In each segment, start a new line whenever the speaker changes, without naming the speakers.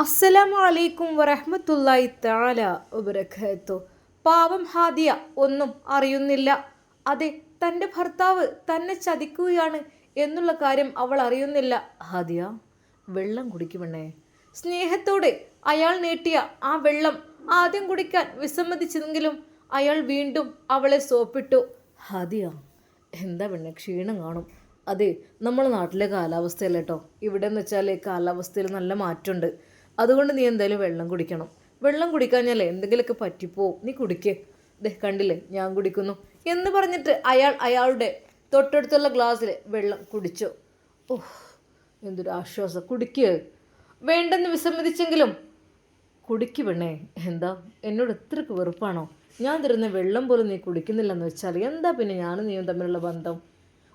അസ്സലാമു അലൈക്കും വറഹ്മത്തുള്ളാഹി താല ഉപരഖത്തു പാവം ഹാദിയ ഒന്നും അറിയുന്നില്ല. അതെ തന്റെ ഭർത്താവ് തന്നെ ചതിക്കുകയാണ് എന്നുള്ള കാര്യം അവൾ അറിയുന്നില്ല. ഹാദിയ വെള്ളം കുടിക്കുമെണ്ണേ. സ്നേഹത്തോടെ അയാൾ നീട്ടിയ ആ വെള്ളം ആദ്യം കുടിക്കാൻ വിസമ്മതിച്ചെങ്കിലും അയാൾ വീണ്ടും അവളെ സോപ്പിട്ടു. ഹാദിയ എന്താ പെണ്ണെ ക്ഷീണം കാണും? അതെ നമ്മുടെ നാട്ടിലെ കാലാവസ്ഥയല്ലേട്ടോ ഇവിടെ എന്ന് വെച്ചാൽ കാലാവസ്ഥയിൽ നല്ല മാറ്റമുണ്ട്. അതുകൊണ്ട് നീ എന്തായാലും വെള്ളം കുടിക്കണം. വെള്ളം കുടിക്കാഞ്ഞാലേ എന്തെങ്കിലുമൊക്കെ പറ്റിപ്പോവും. നീ കുടിക്കേ. ദേ കണ്ടില്ലേ? ഞാൻ കുടിക്കുന്നു. എന്ന് പറഞ്ഞിട്ട് അയാൾ അയാളുടെ തൊട്ടടുത്തുള്ള ഗ്ലാസ്സിൽ വെള്ളം കുടിച്ചു. ഓഹ് എന്തൊരു ആശ്വാസം കുടിക്കുക വേണ്ടെന്ന് വിസമ്മതിച്ചെങ്കിലും. കുടിക്ക് പെണ്ണേ. എന്താ? എന്നോട് എത്രക്ക് വെറുപ്പാണോ? ഞാൻ തരുന്ന വെള്ളം പോലും നീ കുടിക്കുന്നില്ലെന്ന് വെച്ചാൽ എന്താ പിന്നെ ഞാനും നീയും തമ്മിലുള്ള ബന്ധം?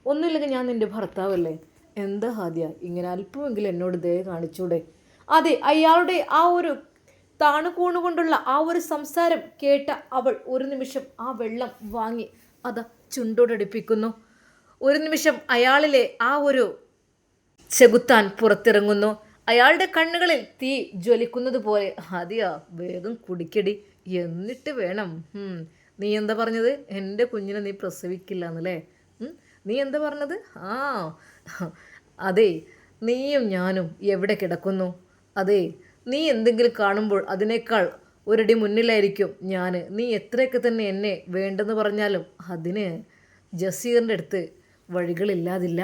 ഒന്നുമില്ലെങ്കിൽ ഞാൻ നിന്റെ ഭർത്താവല്ലേ? എന്താ ഹാദിയ? ഇങ്ങനെ അല്പമെങ്കിലും എന്നോട് ദയ കാണിച്ചൂടെ? അതെ അയാളുടെ ആ ഒരു താണുകൂണുകൊണ്ടുള്ള ആ ഒരു സംസാരം കേട്ട അവൾ ഒരു നിമിഷം ആ വെള്ളം വാങ്ങി അത് ചുണ്ടോടടുപ്പിക്കുന്നു ഒരു നിമിഷം അയാളിലെ ആ ഒരു ചെകുത്താൻ പുറത്തിറങ്ങുന്നു. അയാളുടെ കണ്ണുകളിൽ തീ ജ്വലിക്കുന്നത് പോലെ അതെയാ വേഗം കുടിക്കടി എന്നിട്ട് വേണം. നീ എന്താ പറഞ്ഞത്? എന്റെ കുഞ്ഞിനെ നീ പ്രസവിക്കില്ല എന്നല്ലേ നീ എന്താ പറഞ്ഞത്? ആ അതെ നീയും ഞാനും എവിടെ കിടക്കുന്നു? അതെ നീ എന്തെങ്കിലും കാണുമ്പോൾ അതിനേക്കാൾ ഒരടി മുന്നിലായിരിക്കും ഞാൻ നീ എത്രയൊക്കെ തന്നെ എന്നെ വേണ്ടെന്ന് പറഞ്ഞാലും അതിന് ജസീറിന്റെ അടുത്ത് വഴികളില്ലാതില്ല.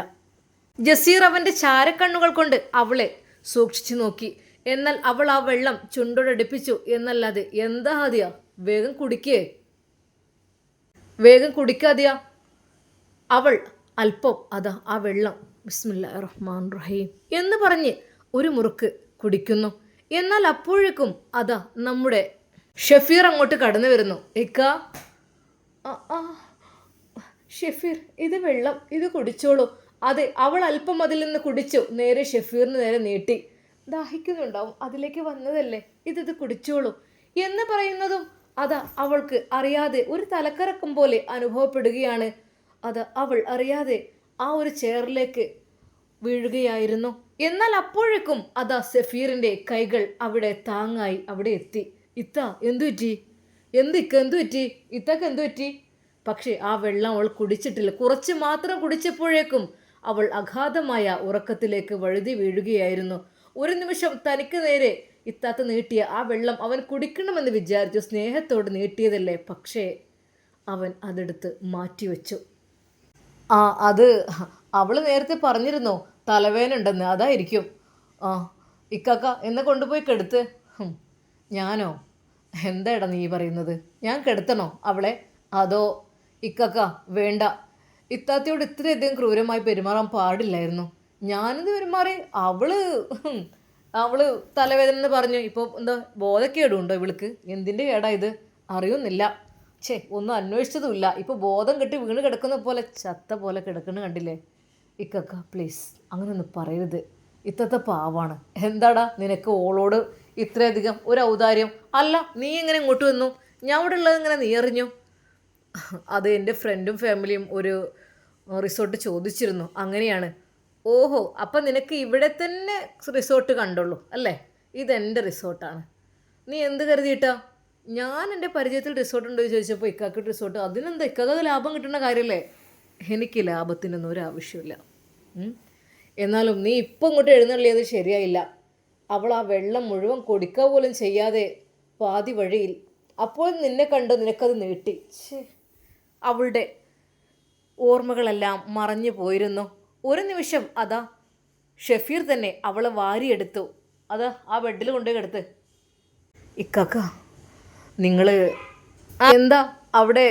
ജസീർ അവന്റെ ചാരക്കണ്ണുകൾ കൊണ്ട് അവളെ സൂക്ഷിച്ചു നോക്കി. എന്നാൽ അവൾ ആ വെള്ളം ചുണ്ടോടടുപ്പിച്ചു എന്നല്ലാതെ എന്താ ആദ്യ വേഗം കുടിക്കേ. വേഗം കുടിക്കാതെയാ അവൾ അല്പം അതാ ആ വെള്ളം. ബിസ്മില്ലാ റഹ്മാൻ റഹീം എന്ന് പറഞ്ഞ് ഒരു മുറുക്ക് കുടിക്കുന്നു. എന്നാൽ അപ്പോഴേക്കും അതാ നമ്മുടെ ഷഫീർ അങ്ങോട്ട് കടന്നു വരുന്നു. ഇക്ക. ഷെഫീർ ഇത് വെള്ളം ഇത് കുടിച്ചോളൂ. അതെ അവൾ അല്പം അതിൽ നിന്ന് കുടിച്ചു. നേരെ ഷെഫീറിന് നേരെ നീട്ടി. ദാഹിക്കുന്നുണ്ടാവും അതിലേക്ക് വന്നതല്ലേ? ഇതിത് കുടിച്ചോളൂ. എന്ന് പറയുന്നതും അതാ അവൾക്ക് അറിയാതെ ഒരു തലക്കറക്കം പോലെ അനുഭവപ്പെടുകയാണ്. അത് അവൾ അറിയാതെ ആ ഒരു ചെയറിലേക്ക് വീഴുകയായിരുന്നു. എന്നാൽ അപ്പോഴേക്കും അതാ സഫീറിന്റെ കൈകൾ അവിടെ താങ്ങായി അവിടെ എത്തി. ഇത്ത എന്തു പറ്റി? എന്ത് ഇക്ക എന്തു പറ്റി? ഇത്തക്ക് എന്തു പറ്റി? പക്ഷേ ആ വെള്ളം അവൾ കുടിച്ചിട്ടില്ല. കുറച്ച് മാത്രം കുടിച്ചപ്പോഴേക്കും അവൾ അഗാധമായ ഉറക്കത്തിലേക്ക് വഴുതി വീഴുകയായിരുന്നു. ഒരു നിമിഷം തനിക്ക് നേരെ ഇത്താത്ത നീട്ടിയ ആ വെള്ളം അവൻ കുടിക്കണമെന്ന് വിചാരിച്ചു സ്നേഹത്തോട് നീട്ടിയതല്ലേ. പക്ഷേ അവൻ അതെടുത്ത് മാറ്റിവെച്ചു. ആ അത് അവൾ നേരത്തെ പറഞ്ഞിരുന്നോ? തലവേദന ഉണ്ടെന്ന് അതായിരിക്കും. ആ ഇക്കാക്ക എന്നെ കൊണ്ടുപോയി കെടുത്ത്. ഞാനോ? എന്താടാ നീ പറയുന്നത്? ഞാൻ കെടുത്തണോ അവളെ? അതോ ഇക്കാക്ക വേണ്ട. ഇത്താത്തയോട് ഇത്രയധികം ക്രൂരമായി പെരുമാറാൻ പാടില്ലായിരുന്നു. ഞാനിത് പെരുമാറി അവൾ അവൾ തലവേദന എന്ന് പറഞ്ഞു. ഇപ്പോൾ എന്താ ബോധക്കേടുണ്ടോ ഇവൾക്ക്? എന്തിന്റെ കേടാ ഇത്? അറിയുന്നില്ല. ഛേ ഒന്നും അന്വേഷിച്ചതുമില്ല. ഇപ്പോൾ ബോധം കെട്ടി വീണ് കിടക്കുന്ന പോലെ ചത്ത പോലെ കിടക്കണ കണ്ടില്ലേ? ഇക്കക്ക പ്ലീസ് അങ്ങനെയൊന്നും പറയരുത്. ഇത്തത്തെ പാവാണ്. എന്താടാ നിനക്ക് ഓളോട് ഇത്രയധികം ഒരു ഔദാര്യം? അല്ല നീ ഇങ്ങനെ ഇങ്ങോട്ട് വന്നു? ഞാൻ ഇവിടെ ഉള്ളത് ഇങ്ങനെ നീ അറിഞ്ഞു? അത് എന്റെ ഫ്രണ്ടും ഫാമിലിയും ഒരു റിസോർട്ട് ചോദിച്ചിരുന്നു. അങ്ങനെയാണ്. ഓഹോ അപ്പം നിനക്ക് ഇവിടെ തന്നെ റിസോർട്ട് കണ്ടുള്ളൂ അല്ലേ? ഇതെന്റെ റിസോർട്ടാണ് നീ എന്ത് കരുതിയിട്ടാ? ഞാൻ എന്റെ പരിചയത്തിൽ റിസോർട്ട് ഉണ്ടോ ചോദിച്ചപ്പോൾ ഇക്കാക്ക് റിസോർട്ട് അതിനെന്താ? ഇക്കാക്ക് ലാഭം കിട്ടുന്ന കാര്യമല്ലേ എനിക്ക് ലാഭത്തിനൊന്നും ഒരു ആവശ്യമില്ല. എന്നാലും നീ ഇപ്പം ഇങ്ങോട്ട് എഴുന്നള്ളിയത് ശരിയായില്ല. അവൾ ആ വെള്ളം മുഴുവൻ കൊടുക്കുക പോലും ചെയ്യാതെ പാതി വഴിയിൽ അപ്പോൾ നിന്നെ കണ്ട് നിനക്കത് നീട്ടി. അവളുടെ ഓർമ്മകളെല്ലാം മറഞ്ഞു പോയിരുന്നു. ഒരു നിമിഷം അതാ ഷഫീർ തന്നെ അവളെ വാരിയെടുത്തു. അതാ ആ ബെഡിൽ കൊണ്ടുപോയി കിടത്ത്. ഇക്കാക്ക നിങ്ങൾ എന്താ അവിടെ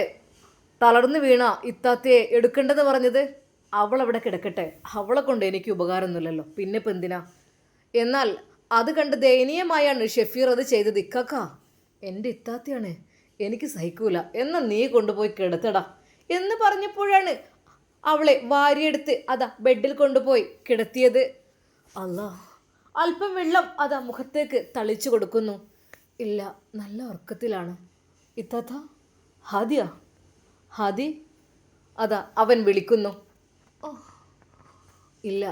തളർന്നു വീണ ഇത്താത്തയെ എടുക്കേണ്ടെന്ന് പറഞ്ഞത് അവൾ അവിടെ കിടക്കട്ടെ. അവളെ കൊണ്ട് എനിക്ക് ഉപകാരമൊന്നുമില്ലല്ലോ. പിന്നെ ഇപ്പം എന്തിനാ? എന്നാൽ അത് കണ്ട് ദയനീയമായാണ് ഷെഫീർ അത് ചെയ്തത്. ഇക്കാക്ക എന്റെ ഇത്താത്തയാണ്. എനിക്ക് സഹിക്കൂല. എന്ന നീ കൊണ്ടുപോയി കിടത്തടാ. എന്ന് പറഞ്ഞപ്പോഴാണ് അവളെ വാരിയെടുത്ത് അതാ ബെഡിൽ കൊണ്ടുപോയി കിടത്തിയത്. അല്ല അല്പം വെള്ളം അതാ മുഖത്തേക്ക് തളിച്ചു കൊടുക്കുന്നു. ഇല്ല നല്ല ഉറക്കത്തിലാണ്. ഇത്താത്ത ഹാദിയ. ഹാദി അതാ അവൻ വിളിക്കുന്നു. ഇല്ല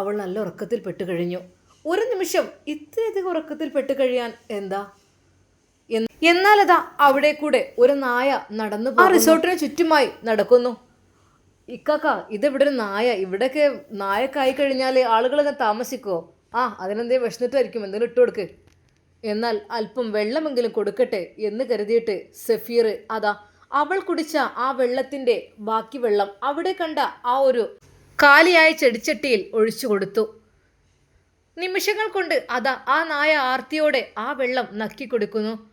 അവൾ നല്ല ഉറക്കത്തിൽ പെട്ടു കഴിഞ്ഞു. ഒരു നിമിഷം ഇത്രയധികം ഉറക്കത്തിൽ പെട്ട് കഴിയാൻ എന്താ? എന്നാൽ എന്നാലതാ അവിടെ കൂടെ ഒരു നായ നടന്നു ആ റിസോർട്ടിന് ചുറ്റുമായി നടക്കുന്നു. ഇക്കാക്ക ഇതെവിടെ ഒരു നായ? ഇവിടെയൊക്കെ നായക്കായി കഴിഞ്ഞാൽ ആളുകളൊക്കെ താമസിക്കോ? ആ അതിനെന്തേ വിഷമിട്ടായിരിക്കും. എന്തെങ്കിലും ഇട്ട് കൊടുക്ക്. എന്നാൽ അല്പം വെള്ളമെങ്കിലും കൊടുക്കട്ടെ എന്ന് കരുതിയിട്ട് സഫീർ അതാ അവൾ കുടിച്ച ആ വെള്ളത്തിന്റെ ബാക്കി വെള്ളം അവിടെ കണ്ട ആ ഒരു കാലിയായ ചെടിച്ചട്ടിയിൽ ഒഴിച്ചു കൊടുത്തു. നിമിഷങ്ങൾ കൊണ്ട് അതാ ആ നായ ആർത്തിയോടെ ആ വെള്ളം നക്കി കൊടുക്കുന്നു.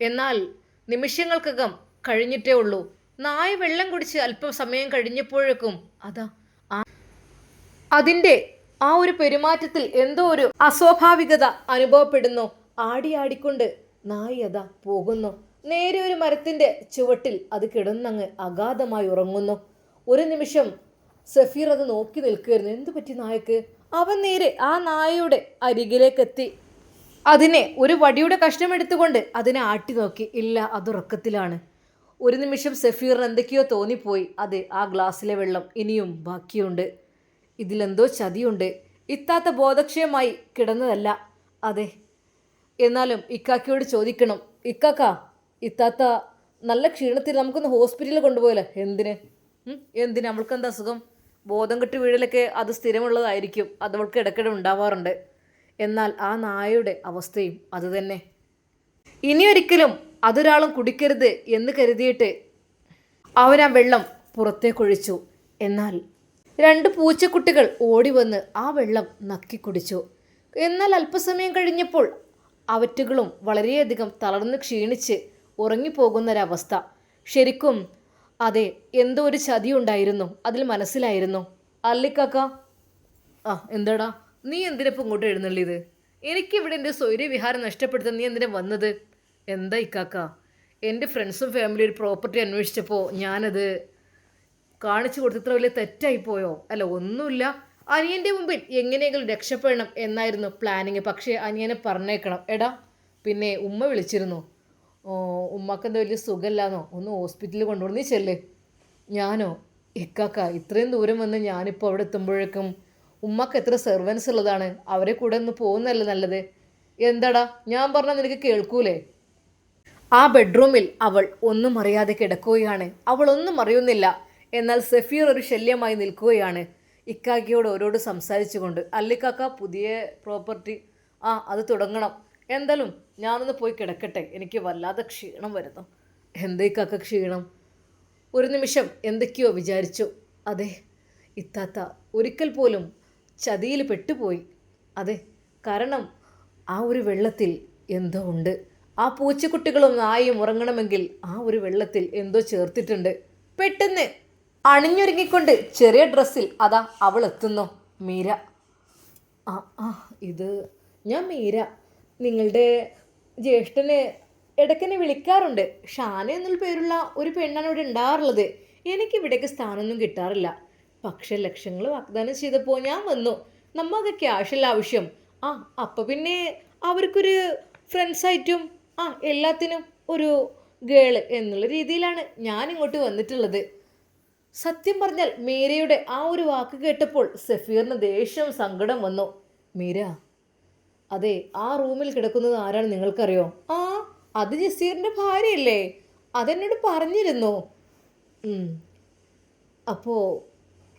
എന്നാൽ നിമിഷങ്ങൾക്കകം കഴിഞ്ഞിട്ടേ ഉള്ളൂ. നായ വെള്ളം കുടിച്ച് അല്പം സമയം കഴിഞ്ഞപ്പോഴേക്കും അതാ അതിന്റെ ആ ഒരു പെരുമാറ്റത്തിൽ എന്തോ ഒരു അസ്വാഭാവികത അനുഭവപ്പെടുന്നു. ആടി ആടിക്കൊണ്ട് നായി അതാ പോകുന്നു. നേരെ ഒരു മരത്തിന്റെ ചുവട്ടിൽ അത് കിടന്നങ്ങ് അഗാധമായി ഉറങ്ങുന്നു. ഒരു നിമിഷം സഫീർ അത് നോക്കി നിൽക്കുകയായിരുന്നു. എന്തു പറ്റി നായക്ക്? അവൻ നേരെ ആ നായയുടെ അരികിലേക്കെത്തി. അതിനെ ഒരു വടിയുടെ കഷ്ണം എടുത്തുകൊണ്ട് അതിനെ ആട്ടി നോക്കി. ഇല്ല അത് ഉറക്കത്തിലാണ്. ഒരു നിമിഷം സഫീറിന് എന്തൊക്കെയോ തോന്നിപ്പോയി. അതെ ആ ഗ്ലാസ്സിലെ വെള്ളം ഇനിയും ബാക്കിയുണ്ട്. ഇതിലെന്തോ ചതിയുണ്ട്. ഇത്താത്ത ബോധക്ഷയമായി കിടന്നതല്ല. അതെ എന്നാലും ഇക്കാക്കയോട് ചോദിക്കണം. ഇക്കാക്ക ഇത്താത്ത നല്ല ക്ഷീണത്തിൽ നമുക്കൊന്ന് ഹോസ്പിറ്റലിൽ കൊണ്ടുപോയല്ലോ എന്തിന്? എന്തിന്? അവൾക്ക് എന്താ അസുഖം? ബോധം കെട്ടി വീഴലൊക്കെ അത് സ്ഥിരമുള്ളതായിരിക്കും. അത് അവൾക്ക് ഇടയ്ക്കിടെ ഉണ്ടാവാറുണ്ട്. എന്നാൽ ആ നായയുടെ അവസ്ഥയും അതുതന്നെ ഇനിയൊരിക്കലും അതൊരാളും കുടിക്കരുത് എന്ന് കരുതിയിട്ട് അവൻ ആ വെള്ളം പുറത്തേക്കൊഴിച്ചു എന്നാൽ രണ്ട് പൂച്ചക്കുട്ടികൾ ഓടി വന്ന് ആ വെള്ളം നക്കി കുടിച്ചു. എന്നാൽ അല്പസമയം കഴിഞ്ഞപ്പോൾ അവറ്റുകളും വളരെയധികം തളർന്ന് ക്ഷീണിച്ച് ഉറങ്ങിപ്പോകുന്നൊരവസ്ഥ. ശരിക്കും അതെ എന്തോ ഒരു ചതിയുണ്ടായിരുന്നു. അതിൽ മനസ്സിലായിരുന്നു. അല്ലിക്കാക്ക ആ എന്താടാ? നീ എന്തിനിപ്പോൾ ഇങ്ങോട്ട് എഴുന്നള്ളിയത്? എനിക്കിവിടെ എന്റെ സ്വൈര്യവിഹാരം നഷ്ടപ്പെടുത്താൻ നീ എന്തിനാ വന്നത്? എന്താ ഇക്കാക്ക? എന്റെ ഫ്രണ്ട്സും ഫാമിലി ഒരു പ്രോപ്പർട്ടി അന്വേഷിച്ചപ്പോൾ ഞാനത് കാണിച്ചു കൊടുത്തത്ര വലിയ തെറ്റായി പോയോ? അല്ല ഒന്നുമില്ല. അനിയന്റെ മുമ്പിൽ എങ്ങനെയെങ്കിലും രക്ഷപ്പെടണം എന്നായിരുന്നു പ്ലാനിങ് പക്ഷേ അനിയനെ പറഞ്ഞേക്കണം. എടാ പിന്നെ ഉമ്മ വിളിച്ചിരുന്നു. ഉമ്മക്ക് എന്താ വലിയ സുഖമില്ലാന്നോ ഒന്ന് ഹോസ്പിറ്റലിൽ കൊണ്ടുപോകുന്നു നീ ചെല്ല്. ഞാനോ? ഇക്കാക്ക ഇത്രയും ദൂരം വന്ന് ഞാനിപ്പോൾ അവിടെ എത്തുമ്പോഴേക്കും ഉമ്മക്ക് എത്ര സെർവൻസ് ഉള്ളതാണ്. അവരെ കൂടെ ഒന്ന് പോകുന്നല്ലേ നല്ലത്. എന്താടാ? ഞാൻ പറഞ്ഞാൽ നിനക്ക് കേൾക്കൂലേ? ആ ബെഡ്റൂമിൽ അവൾ ഒന്നും അറിയാതെ കിടക്കുകയാണ്. അവൾ ഒന്നും അറിയുന്നില്ല. എന്നാൽ സഫീർ ഒരു ശല്യമായി നിൽക്കുകയാണ്. ഇക്കാക്കയോട് ഓരോട് സംസാരിച്ചുകൊണ്ട് അല്ലിക്കാക്ക പുതിയ പ്രോപ്പർട്ടി ആ അത് തുടങ്ങണം. എന്തായാലും ഞാനൊന്ന് പോയി കിടക്കട്ടെ. എനിക്ക് വല്ലാതെ ക്ഷീണം വരുന്നു. എന്തേക്കാക്ക ക്ഷീണം? ഒരു നിമിഷം എന്തൊക്കെയോ വിചാരിച്ചു. അതെ ഇത്താത്ത ഒരിക്കൽ പോലും ചതിയിൽ പെട്ടുപോയി. അതെ കാരണം ആ ഒരു വെള്ളത്തിൽ എന്തോ ഉണ്ട്. ആ പൂച്ചക്കുട്ടികളും നായും ഉറങ്ങണമെങ്കിൽ ആ ഒരു വെള്ളത്തിൽ എന്തോ ചേർത്തിട്ടുണ്ട്. പെട്ടെന്ന് അണിഞ്ഞൊരുങ്ങിക്കൊണ്ട് ചെറിയ ഡ്രസ്സിൽ അതാ അവൾ എത്തുന്നു. മീര. ആ ആ ഇത് ഞാൻ മീര. നിങ്ങളുടെ ജ്യേഷ്ഠന് ഇടയ്ക്കെന്നെ വിളിക്കാറുണ്ട്. ഷാന എന്നുള്ള പേരുള്ള ഒരു പെണ്ണാണ് ഇവിടെ ഉണ്ടാറുള്ളത് എനിക്ക് ഇവിടേക്ക് സ്ഥാനമൊന്നും കിട്ടാറില്ല. പക്ഷെ ലക്ഷങ്ങൾ വാഗ്ദാനം ചെയ്തപ്പോൾ ഞാൻ വന്നു. നമ്മൾക്ക് ക്യാഷല്ല ആവശ്യം. ആ അപ്പം പിന്നെ അവർക്കൊരു ഫ്രണ്ട്സായിട്ടും ആ എല്ലാത്തിനും ഒരു ഗേൾ എന്നുള്ള രീതിയിലാണ് ഞാൻ ഇങ്ങോട്ട് വന്നിട്ടുള്ളത്. സത്യം പറഞ്ഞാൽ മീരയുടെ ആ ഒരു വാക്ക് കേട്ടപ്പോൾ സഫീറിന് ദേഷ്യം സങ്കടം വന്നു. മീര അതെ ആ റൂമിൽ കിടക്കുന്നത് ആരാണ് നിങ്ങൾക്കറിയോ? ആ അത് ജസീറിന്റെ ഭാര്യയല്ലേ. അതെന്നോട് പറഞ്ഞിരുന്നു. അപ്പോ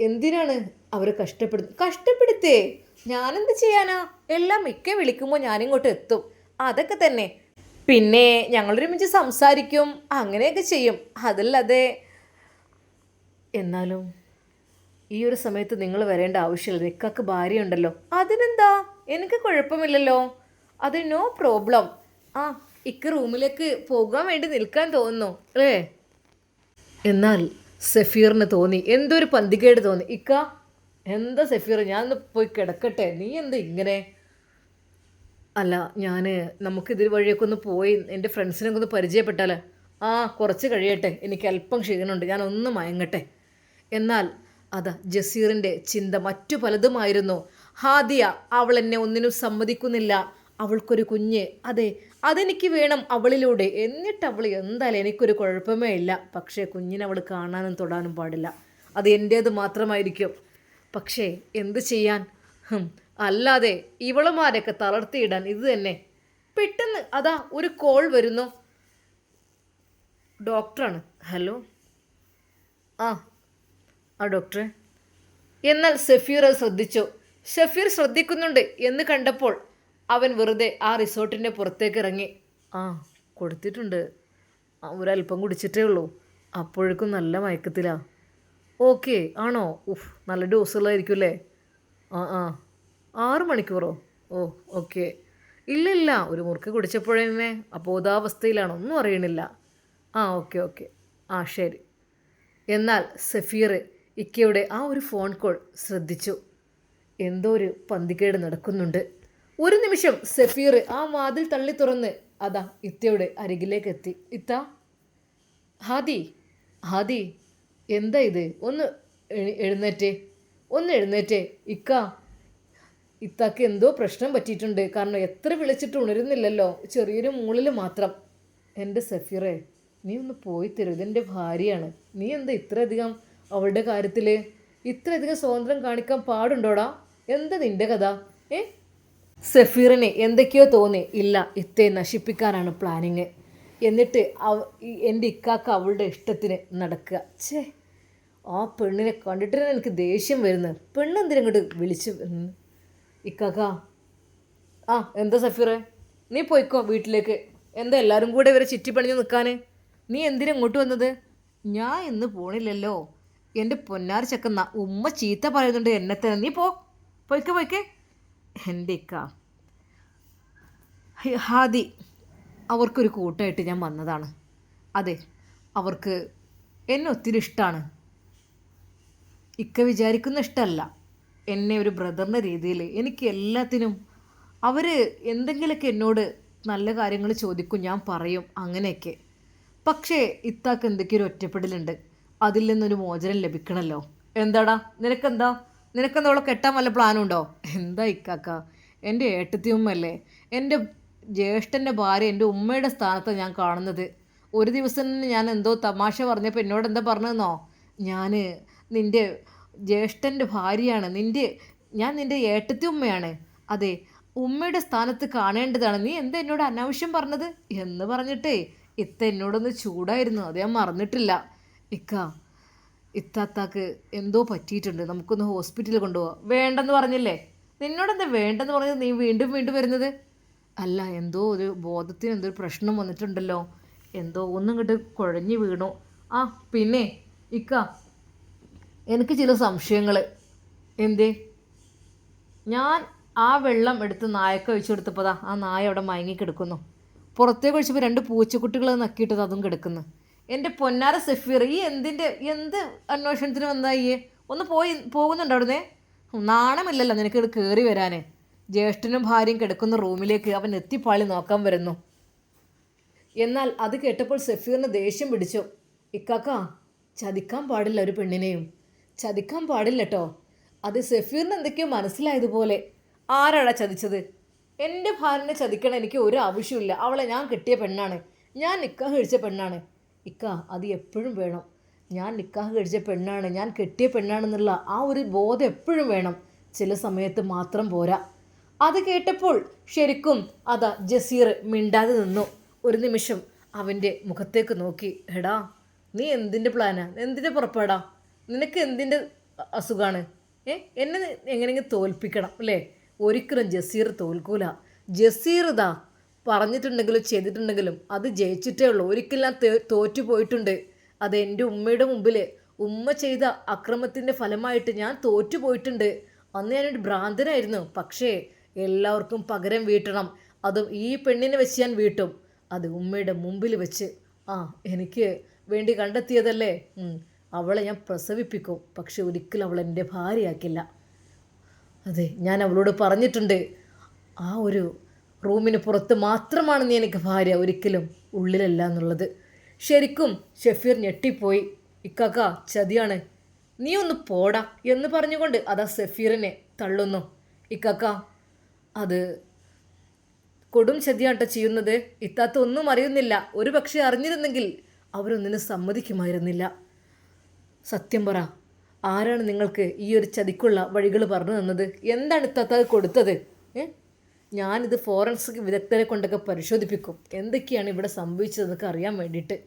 എന്തിനാണ് അവർ കഷ്ടപ്പെടുന്നത് കഷ്ടപ്പെടുത്തേ? ഞാനെന്ത് ചെയ്യാനാ? എല്ലാം മിക്ക വിളിക്കുമ്പോൾ ഞാനിങ്ങോട്ട് എത്തും. അതൊക്കെ തന്നെ. പിന്നെ ഞങ്ങളൊരുമിച്ച് സംസാരിക്കും അങ്ങനെയൊക്കെ ചെയ്യും. അതല്ലാതെ. എന്നാലും ഈ ഒരു സമയത്ത് നിങ്ങൾ വരേണ്ട ആവശ്യമില്ല. നിക്കാക്ക് ഭാര്യയുണ്ടല്ലോ. അതിനെന്താ? എനിക്ക് കുഴപ്പമില്ലല്ലോ. അത് നോ പ്രോബ്ലം ആ ഇക്ക് റൂമിലേക്ക് പോകാൻ വേണ്ടി നിൽക്കാൻ തോന്നുന്നു. അല്ലേ? എന്നാൽ സഫീറിന് തോന്നി. എന്തൊരു പന്തികേട് തോന്നി. ഇക്ക എന്താ സഫീർ? ഞാൻ പോയി കിടക്കട്ടെ. നീ എന്താ ഇങ്ങനെ? അല്ല ഞാൻ നമുക്ക് ഇതിൽ വഴിയൊക്കെ ഒന്ന് പോയി എന്റെ ഫ്രണ്ട്സിനൊക്കെ ഒന്ന് പരിചയപ്പെട്ടാൽ ആ കുറച്ച് കഴിയട്ടെ. എനിക്ക് അല്പം ക്ഷീണമുണ്ട്. ഞാൻ മയങ്ങട്ടെ. എന്നാൽ അതാ ജസീറിന്റെ ചിന്ത മറ്റു പലതുമായിരുന്നു. ഹാദിയ അവൾ എന്നെ ഒന്നിനും സമ്മതിക്കുന്നില്ല. അവൾക്കൊരു കുഞ്ഞ്. അതെ അതെനിക്ക് വേണം അവളിലൂടെ. എന്നിട്ട് അവൾ എന്തായാലും എനിക്കൊരു കുഴപ്പമേ ഇല്ല. പക്ഷേ കുഞ്ഞിനെ അവൾ കാണാനും തൊടാനും പാടില്ല. അത് എന്റേത് മാത്രമായിരിക്കും. പക്ഷേ എന്ത് ചെയ്യാൻ? അല്ലാതെ ഇവളുമാരെയൊക്കെ തളർത്തിയിടാൻ ഇത് തന്നെ. പെട്ടെന്ന് അതാ ഒരു കോൾ വരുന്നു. ഡോക്ടറാണ്. ഹലോ? ആ ആ ഡോക്ടറെ. എന്നാൽ സഫീറ ശ്രദ്ധിച്ചു? ഷഫീർ ശ്രദ്ധിക്കുന്നുണ്ട് എന്ന് കണ്ടപ്പോൾ അവൻ വെറുതെ ആ റിസോർട്ടിന്റെ പുറത്തേക്ക് ഇറങ്ങി. ആ കൊടുത്തിട്ടുണ്ട്. ഒരല്പം കുടിച്ചിട്ടേ ഉള്ളൂ. അപ്പോഴേക്കും നല്ല മയക്കത്തിലാ. ഓക്കെ ആണോ? ഉഫ് നല്ല ഡോസുള്ളതായിരിക്കും അല്ലേ ആ ആ. ആറ് മണിക്കൂറോ? ഓ ഓക്കെ. ഇല്ല ഇല്ല. ഒരു മുറുക്ക് കുടിച്ചപ്പോഴേ അബോധാവസ്ഥയിലാണ്. ഒന്നും അറിയണില്ല. ആ ഓക്കെ ഓക്കെ. ആ ശരി. എന്നാൽ സഫീർ ഇക്കയുടെ ആ ഒരു ഫോൺ കോൾ ശ്രദ്ധിച്ചു. എന്തോ ഒരു പന്തികേട് നടക്കുന്നുണ്ട്. ഒരു നിമിഷം സഫീർ ആ വാതിൽ തള്ളി തുറന്ന് അതാ ഇത്തയുടെ അരികിലേക്ക് എത്തി ഇത്ത ഹാദി ഹാദി എന്താ ഇത്? ഒന്ന് എഴു- എഴുന്നേറ്റേ ഒന്ന് എഴുന്നേറ്റേ. ഇക്ക ഇത്താക്ക് എന്തോ പ്രശ്നം പറ്റിയിട്ടുണ്ട്. കാരണം എത്ര വിളിച്ചിട്ട് ഉണരുന്നില്ലല്ലോ. ചെറിയൊരു മൂളിൽ മാത്രം. എന്റെ സഫീറെ നീ ഒന്ന് പോയി തരൂ. ഇതെന്റെ ഭാര്യയാണ്. നീ എന്താ ഇത്രയധികം അവളുടെ കാര്യത്തിൽ ഇത്രയധികം സ്വാതന്ത്ര്യം കാണിക്കാൻ പാടുണ്ടോടാ? എന്താ നിന്റെ കഥ? ഏ? സഫീറിനെ എന്തൊക്കെയോ തോന്നി. ഇല്ല ഇത്തെ നശിപ്പിക്കാനാണ് പ്ലാനിങ്. എന്നിട്ട് അവ എന്റെ ഇക്കാക്ക അവളുടെ ഇഷ്ടത്തിന് നടക്കുക. ഛേ ആ പെണ്ണിനെ കണ്ടിട്ട് തന്നെ എനിക്ക് ദേഷ്യം വരുന്നത് പെണ്ണെന്തിനും ഇങ്ങോട്ട് വിളിച്ച് ഇക്കാക്ക ആ എന്താ സഫീറെ? നീ പോയിക്കോ വീട്ടിലേക്ക്. എന്താ എല്ലാവരും കൂടെ ഇവരെ ചുറ്റിപ്പണിഞ്ഞ് നിൽക്കാൻ നീ എന്തിനാ ഇങ്ങോട്ട് വന്നത്? ഞാൻ ഇന്ന് പോണില്ലല്ലോ. എന്റെ പൊന്നാർ ചക്കന്ന ഉമ്മ ചീത്ത പറയുന്നുണ്ട്. എന്നെ തന്നെ നീ പോ. പോയിക്കേ പോയിക്കെ. എന്റെ ഇക്ക. ഹാദി അവർക്കൊരു കൂട്ടായിട്ട് ഞാൻ വന്നതാണ്. അതെ അവർക്ക് എന്നെ ഒത്തിരി ഇഷ്ടമാണ് ഇക്ക വിചാരിക്കുന്ന ഇഷ്ടമല്ല എന്നെ ഒരു ബ്രദറിന്റെ രീതിയിൽ എനിക്ക് എല്ലാത്തിനും അവർ എന്തെങ്കിലുമൊക്കെ എന്നോട് നല്ല കാര്യങ്ങൾ ചോദിക്കും ഞാൻ പറയും അങ്ങനെയൊക്കെ. പക്ഷേ ഇത്താക്ക് എന്തൊക്കെയൊരു ഒറ്റപ്പെടലുണ്ട്. അതിൽ നിന്നൊരു മോചനം ലഭിക്കണമല്ലോ. എന്താടാ? നിനക്കെന്താ? നിനക്കെന്താ അവളെ കെട്ടാൻ വല്ല പ്ലാനുണ്ടോ? എന്താ ഇക്കാക്ക? എന്റെ ഏട്ടത്തി ഉമ്മല്ലേ എന്റെ ജ്യേഷ്ഠന്റെ ഭാര്യ എന്റെ ഉമ്മയുടെ സ്ഥാനത്ത് ഞാൻ കാണുന്നത്. ഒരു ദിവസം ഞാൻ എന്തോ തമാശ പറഞ്ഞപ്പോൾ എന്നോട് എന്താ പറഞ്ഞതെന്നോ? ഞാൻ നിന്റെ ജ്യേഷ്ഠന്റെ ഭാര്യയാണ്. നിന്റെ ഞാൻ നിന്റെ ഏട്ടത്തി ഉമ്മയാണ്. അതെ ഉമ്മയുടെ സ്ഥാനത്ത് കാണേണ്ടതാണ്. നീ എന്താ എന്നോട് അനാവശ്യം പറഞ്ഞത്? എന്ന് പറഞ്ഞിട്ടേ ഇത്ത എന്നോടൊന്ന് ചൂടായിരുന്നു. അത് ഞാൻ മറന്നിട്ടില്ല. ഇക്ക ഇത്താത്താക്ക് എന്തോ പറ്റിയിട്ടുണ്ട്. നമുക്കൊന്ന് ഹോസ്പിറ്റലിൽ കൊണ്ടുപോകാം വേണ്ടെന്ന് പറഞ്ഞില്ലേ? നിന്നോടെന്താ വേണ്ടെന്ന് പറഞ്ഞത്? നീ വീണ്ടും വീണ്ടും വരുന്നത്? അല്ല എന്തോ ഒരു ബോധത്തിന് എന്തോ ഒരു പ്രശ്നം വന്നിട്ടുണ്ടല്ലോ. എന്തോ ഒന്നും കിട്ടി കുഴഞ്ഞു വീണു. ആ പിന്നെ ഇക്ക എനിക്ക് ചില സംശയങ്ങൾ എന്തേ? ഞാൻ ആ വെള്ളം എടുത്ത് നായക്ക് ഒഴിച്ചു കൊടുത്തപ്പോൾ ആ നായ അവിടെ മയങ്ങി കിടക്കുന്നു. പുറത്തേക്ക് ഒഴിച്ചപ്പോൾ രണ്ട് പൂച്ചക്കുട്ടികൾ നക്കിയിട്ടത് അതും കിടക്കുന്നു. എന്റെ പൊന്നാര സഫീർ ഈ എന്തിന്റെ എന്ത് അന്വേഷണത്തിന് വന്നായി ഒന്ന് പോയി പോകുന്നുണ്ടോ അവിടുന്ന്? നാണമില്ലല്ലോ നിനക്ക് ഇവിടെ കയറി വരാൻ ജ്യേഷ്ഠനും ഭാര്യയും കിടക്കുന്ന റൂമിലേക്ക് അവൻ എത്തിപ്പാളി നോക്കാൻ വരുന്നു. എന്നാൽ അത് കേട്ടപ്പോൾ സഫീറിന് ദേഷ്യം പിടിച്ചു. ഇക്കാക്ക ചതിക്കാൻ പാടില്ല ഒരു പെണ്ണിനെയും. ചതിക്കാൻ പാടില്ല കേട്ടോ അത് സഫീറിന് എന്തൊക്കെയോ മനസ്സിലായതുപോലെ. ആരാടാ ചതിച്ചത്? എന്റെ ഭാര്യനെ ചതിക്കണം എനിക്ക് ഒരു ആവശ്യമില്ല അവളെ ഞാൻ കിട്ടിയ പെണ്ണാണ്. ഞാൻ നിക്കാഹ് കഴിച്ച പെണ്ണാണ്. ഇക്ക അത് എപ്പോഴും വേണം. ഞാൻ നിക്കാഹ് കഴിച്ച പെണ്ണാണ് ഞാൻ കെട്ടിയ പെണ്ണാണെന്നുള്ള ആ ഒരു ബോധം എപ്പോഴും വേണം. ചില സമയത്ത് മാത്രം പോരാ. അത് കേട്ടപ്പോൾ ശരിക്കും അതാ ജസീർ മിണ്ടാതെ നിന്നു. ഒരു നിമിഷം അവന്റെ മുഖത്തേക്ക് നോക്കി. എടാ നീ എന്തിന്റെ പ്ലാനാ? എന്തിന്റെ പുറപ്പാടാ? നിനക്ക് എന്തിന്റെ അസുഖമാണ് ഏ എന്നെ എങ്ങനെയെങ്കിലും തോൽപ്പിക്കണം അല്ലേ? ഒരിക്കലും ജസീർ തോൽക്കൂല. ജസീർ ഇതാ പറഞ്ഞിട്ടുണ്ടെങ്കിലും ചെയ്തിട്ടുണ്ടെങ്കിലും അത് ജയിച്ചിട്ടേ ഉള്ളൂ. ഒരിക്കലും ഞാൻ തോറ്റു പോയിട്ടുണ്ട്. അത് എന്റെ ഉമ്മയുടെ മുമ്പിൽ ഉമ്മ ചെയ്ത അക്രമത്തിന്റെ ഫലമായിട്ട് ഞാൻ തോറ്റു പോയിട്ടുണ്ട്. അന്ന് ഞാനൊരു ഭ്രാന്തനായിരുന്നു. പക്ഷേ എല്ലാവർക്കും പകരം വീട്ടണം. അതും ഈ പെണ്ണിനെ വെച്ച് ഞാൻ വീട്ടും. അത് ഉമ്മയുടെ മുമ്പിൽ വെച്ച്. ആ എനിക്ക് വേണ്ടി കണ്ടെത്തിയതല്ലേ? അവളെ ഞാൻ പ്രസവിപ്പിക്കും. പക്ഷെ ഒരിക്കലും അവൾ എന്റെ ഭാര്യയാക്കില്ല. അതെ ഞാൻ അവളോട് പറഞ്ഞിട്ടുണ്ട്. ആ ഒരു റൂമിന് പുറത്ത് മാത്രമാണ് നീ എനിക്ക് ഭാര്യ ഒരിക്കലും ഉള്ളിലല്ല എന്നുള്ളത്. ശരിക്കും ഷെഫീർ ഞെട്ടിപ്പോയി. ഇക്കാക്ക ചതിയാണ്. നീ ഒന്ന് പോടാ എന്ന് പറഞ്ഞുകൊണ്ട് അതാ സഫീറിനെ തള്ളുന്നു. ഇക്കാക്ക അത് കൊടും ചതിയാട്ടോ ചെയ്യുന്നത് ഇത്താത്ത ഒന്നും അറിയുന്നില്ല. ഒരു പക്ഷേ അറിഞ്ഞിരുന്നെങ്കിൽ അവരൊന്നിനും സമ്മതിക്കുമായിരുന്നില്ല. സത്യം പറ ആരാണ് നിങ്ങൾക്ക് ഈ ഒരു ചതിക്കുള്ള വഴികൾ പറഞ്ഞു തന്നത്? എന്താണ് ഇത്താത്ത കൊടുത്തത്? ഞാനിത് ഫോറൻസിക് വിദഗ്ധരെ കൊണ്ടൊക്കെ പരിശോധിപ്പിക്കും. എന്തൊക്കെയാണ് ഇവിടെ സംഭവിച്ചതെന്നൊക്കെ അറിയാൻ വേണ്ടിയിട്ട്.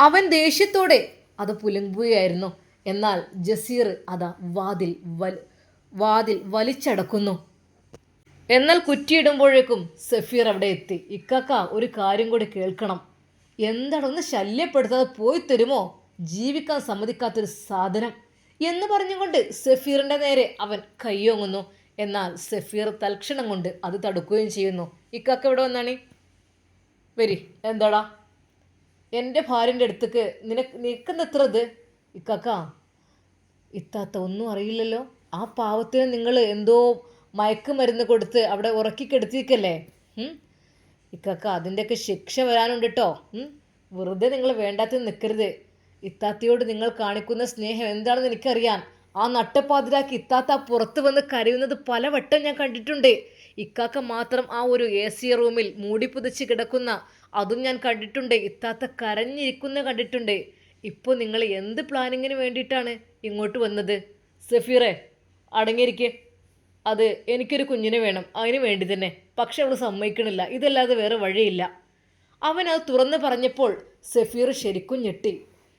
അവൻ ദേഷ്യത്തോടെ അത് പുലങ്കുകയായിരുന്നു എന്നാൽ ജസീർ അതാ വാതിൽ വൽ വാതിൽ വലിച്ചടക്കുന്നു. എന്നാൽ കുറ്റിയിടുമ്പോഴേക്കും സഫീർ അവിടെ എത്തി. ഇക്കാക്ക ഒരു കാര്യം കൂടി കേൾക്കണം. എന്താണൊന്ന് ശല്യപ്പെടുത്താതെ പോയി തരുമോ? ജീവിക്കാൻ സമ്മതിക്കാത്തൊരു സാധനം എന്ന് പറഞ്ഞുകൊണ്ട് സഫീറിന്റെ നേരെ അവൻ കയ്യോങ്ങുന്നു എന്നാൽ സഫീർ തൽക്ഷണം കൊണ്ട് അത് തടുക്കുകയും ചെയ്യുന്നു. ഇക്കാക്ക ഇവിടെ വന്നാണ്? വരി. എന്താടാ? എന്റെ ഭാര്യന്റെ അടുത്തേക്ക് നിനക്ക് നിൽക്കുന്ന എത്ര ഇത് ഇക്കാക്ക ഇത്താത്ത ഒന്നും അറിയില്ലല്ലോ. ആ പാവത്തിന് നിങ്ങൾ എന്തോ മയക്കുമരുന്ന് കൊടുത്ത് അവിടെ ഉറക്കി കെടുത്തിരിക്കല്ലേ? ഇക്കാക്ക അതിന്റെയൊക്കെ ശിക്ഷ വരാനുണ്ട് കേട്ടോ വെറുതെ നിങ്ങൾ വേണ്ടാത്ത നിൽക്കരുത്. ഇത്താത്തയോട് നിങ്ങൾ കാണിക്കുന്ന സ്നേഹം എന്താണെന്ന് എനിക്കറിയാം. ആ നട്ടപ്പാതിരാക്കി ഇത്താത്ത പുറത്ത് വന്ന് കരയുന്നത് പലവട്ടം ഞാൻ കണ്ടിട്ടുണ്ട്. ഇക്കാക്ക മാത്രം ആ ഒരു എ സി റൂമിൽ മൂടി പുതച്ച് കിടക്കുന്ന അതും ഞാൻ കണ്ടിട്ടുണ്ട്. ഇത്താത്ത കരഞ്ഞിരിക്കുന്ന കണ്ടിട്ടുണ്ട്. ഇപ്പോൾ നിങ്ങൾ എന്ത് പ്ലാനിങ്ങിന് വേണ്ടിയിട്ടാണ് ഇങ്ങോട്ട് വന്നത്? സഫീറെ അടങ്ങിയിരിക്കെ. അത് എനിക്കൊരു കുഞ്ഞിനെ വേണം. അതിന് വേണ്ടി തന്നെ. പക്ഷെ അവൾ സമ്മതിക്കണില്ല. ഇതല്ലാതെ വേറെ വഴിയില്ല. അവൻ അത് തുറന്ന് പറഞ്ഞപ്പോൾ സഫീർ ശരിക്കും ഞെട്ടി.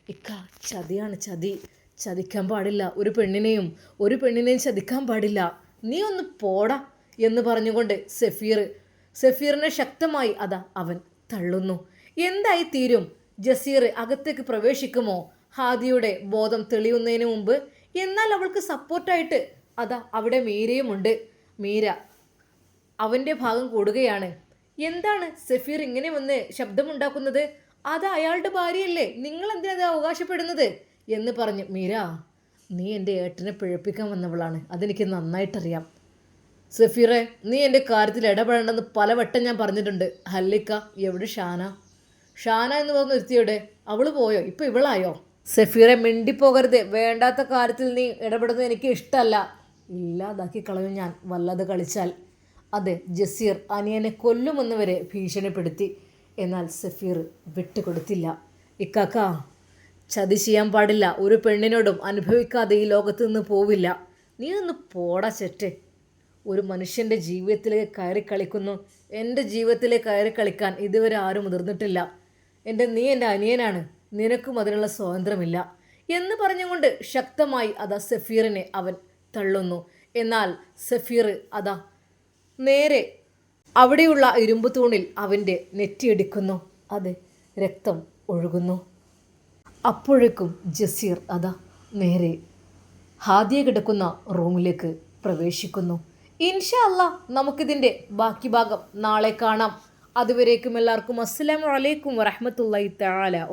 ഇക്ക ചതിയാണ് ചതി. ചതിക്കാൻ പാടില്ല. ഒരു പെണ്ണിനെയും ഒരു പെണ്ണിനെയും ചതിക്കാൻ പാടില്ല. നീ ഒന്ന് പോടാ എന്ന് പറഞ്ഞുകൊണ്ട് സഫീർ സഫീറിനെ ശക്തമായി അതാ അവൻ തള്ളുന്നു. എന്തായി തീരും? ജസീർ അകത്തേക്ക് പ്രവേശിക്കുമോ? ഹാദിയുടെ ബോധം തെളിയുന്നതിന് മുമ്പ് എന്നാൽ അവൾക്ക് സപ്പോർട്ടായിട്ട് അതാ അവിടെ മീരയുമുണ്ട്. മീര അവന്റെ ഭാഗം കൂടുകയാണ്. എന്താണ് സഫീർ ഇങ്ങനെ വന്ന് ശബ്ദമുണ്ടാക്കുന്നത്? അത് അയാളുടെ ഭാര്യയല്ലേ? നിങ്ങൾ എന്തിനാ അവകാശപ്പെടുന്നത്? എന്ന് പറഞ്ഞു മീര നീ എന്റെ ഏട്ടനെ പിഴപ്പിക്കാൻ വന്നവളാണ്. അതെനിക്ക് നന്നായിട്ടറിയാം. സഫീറെ നീ എന്റെ കാര്യത്തിൽ ഇടപെടേണ്ടെന്ന് പലവട്ടം ഞാൻ പറഞ്ഞിട്ടുണ്ട്. ഹല്ലിക്ക എവിടെ ഷാന? ഷാന എന്ന് പറഞ്ഞ ഒരുത്തിയോടെ അവൾ പോയോ? ഇപ്പം ഇവളായോ? സഫീറെ മിണ്ടിപ്പോകരുത്. വേണ്ടാത്ത കാര്യത്തിൽ നീ ഇടപെടുന്നത് എനിക്ക് ഇഷ്ടമല്ല ഇല്ലാതാക്കി കളയും ഞാൻ വല്ലത് കളിച്ചാൽ. അതെ ജസീർ അനിയനെ കൊല്ലുമെന്ന് വരെ ഭീഷണിപ്പെടുത്തി. എന്നാൽ സഫീർ വിട്ടുകൊടുത്തില്ല. ഇക്കാക്ക ചതി ചെയ്യാൻ പാടില്ല. ഒരു പെണ്ണിനോടും അനുഭവിക്കാതെ ഈ ലോകത്ത് നിന്ന് പോവില്ല. നീ ഒന്ന് പോടാ ചെറ്റ്. ഒരു മനുഷ്യന്റെ ജീവിതത്തിലേക്ക് കയറി കളിക്കുന്നു. എന്റെ ജീവിതത്തിലേക്ക് കയറി കളിക്കാൻ ഇതുവരെ ആരും മുതിർന്നിട്ടില്ല. എന്റെ നീ എന്റെ അനിയനാണ്. നിനക്കും അതിനുള്ള സ്വാതന്ത്ര്യമില്ല. എന്ന് പറഞ്ഞുകൊണ്ട് ശക്തമായി അതാ സഫീറിനെ അവൻ തള്ളുന്നു. എന്നാൽ സഫീർ അതാ നേരെ അവിടെയുള്ള ഇരുമ്പ് തൂണിൽ അവന്റെ നെറ്റിയെടുക്കുന്നു. അത് രക്തം ഒഴുകുന്നു. അപ്പോഴേക്കും ജസീർ അതാ നേരെ ഹാദിയ കിടക്കുന്ന റൂമിലേക്ക് പ്രവേശിക്കുന്നു. ഇൻഷാ അല്ല നമുക്കിതിന്റെ ബാക്കി ഭാഗം നാളെ കാണാം. അതുവരേക്കും എല്ലാവർക്കും അസ്സാം വലൈക്കും വറഹമത്തല്ലാ തആല